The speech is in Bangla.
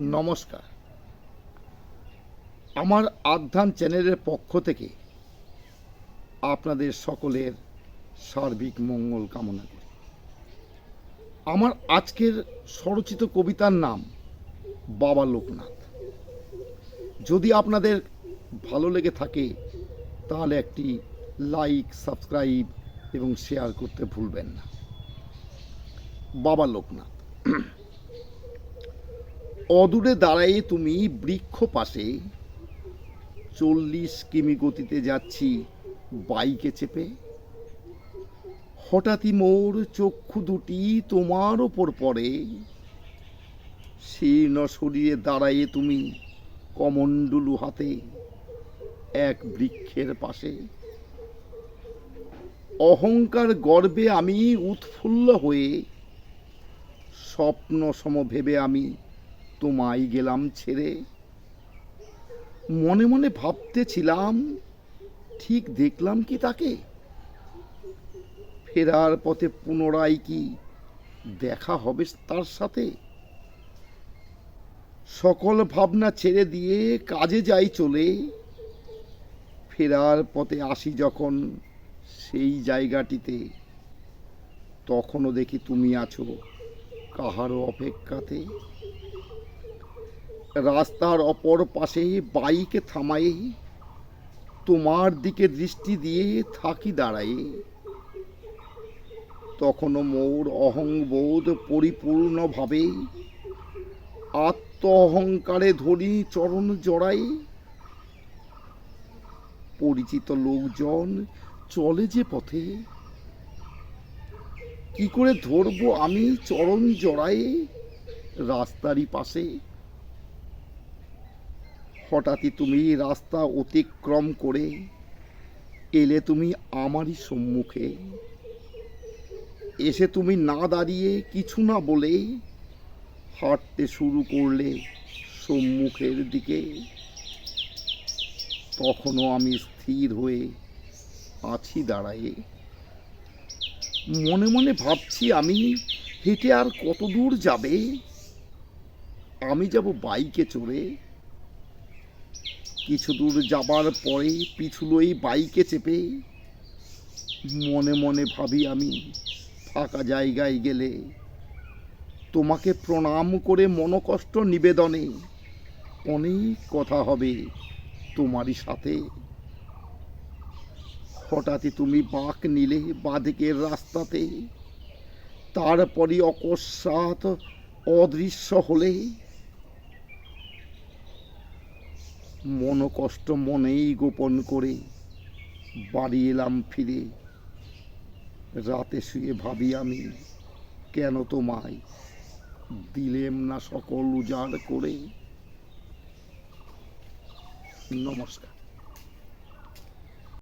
নমস্কার। আমার আধ্যান চ্যানেলের পক্ষ থেকে আপনাদের সকলের সার্বিক মঙ্গল কামনা করি। আমার আজকের স্বরচিত কবিতার নাম বাবা লোকনাথ। যদি আপনাদের ভালো লেগে থাকে, তাহলে একটি লাইক, সাবস্ক্রাইব এবং শেয়ার করতে ভুলবেন না। বাবা লোকনাথ। অদূরে দাঁড়ায়ে তুমি বৃক্ষ পাশে চল্লিশ কিমি গতিতে যাচ্ছি বাইকে চেপে। হঠাৎই মোর চক্ষু দুটি তোমার ওপর পড়ে। শীর্ণ শরীরে দাঁড়ায়ে তুমি কমণ্ডলু হাতে এক বৃক্ষের পাশে। অহংকার গর্বে আমি উৎফুল্ল হয়ে স্বপ্ন সম ভেবে আমি তোমায় গেলাম ছেড়ে। মনে মনে ভাবতেছিলাম, ঠিক দেখলাম কি তাকে? ফেরার পথে পুনরায় কি দেখা হবে তার সাথে? সকল ভাবনা ছেড়ে দিয়ে কাজে যাই চলে। ফেরার পথে আসি যখন সেই জায়গাটিতে, তখনও দেখি তুমি আছো কাহারও অপেক্ষাতে। রাস্তার অপর পাশে বাইকে থামাই তোমার দিকে দৃষ্টি দিয়ে থাকি দাঁড়াই তখনও মোর অহংবোধ পরিপূর্ণভাবে আত্ম অহংকারে ধরি চরণ জড়াই। পরিচিত লোকজন চলে যে পথে, কি করে ধরবো আমি চরণ জড়াই রাস্তারই পাশে হঠাৎই তুমি রাস্তা অতিক্রম করে এলে তুমি আমারই সম্মুখে। এসে তুমি না দাঁড়িয়ে কিছু না বলে হাঁটতে শুরু করলে সম্মুখের দিকে। তখনও আমি স্থির হয়ে আছি দাঁড়ায়ে। মনে মনে ভাবছি আমি হেঁটে আর কত দূর যাবে? আমি যাব বাইকে চড়ে কিছু দূর যাবার পরে পিছুলোই বাইকে চেপে মনে মনে ভাবি আমি, ফাঁকা জায়গায় গেলে। তোমাকে প্রণাম করে মনকষ্ট নিবেদনে অনেক কথা হবে তোমারই সাথে। হঠাৎই তুমি বাঁক নিলে বাঁদিকের রাস্তাতে, তারপরই অকস্মাৎ অদৃশ্য হলে মনকষ্ট মনেই গোপন করে বাড়ি এলাম ফিরে। রাতে শুয়ে ভাবি আমি, কেন তোমায় দিলেম না সকল উজাড় করে? নমস্কার।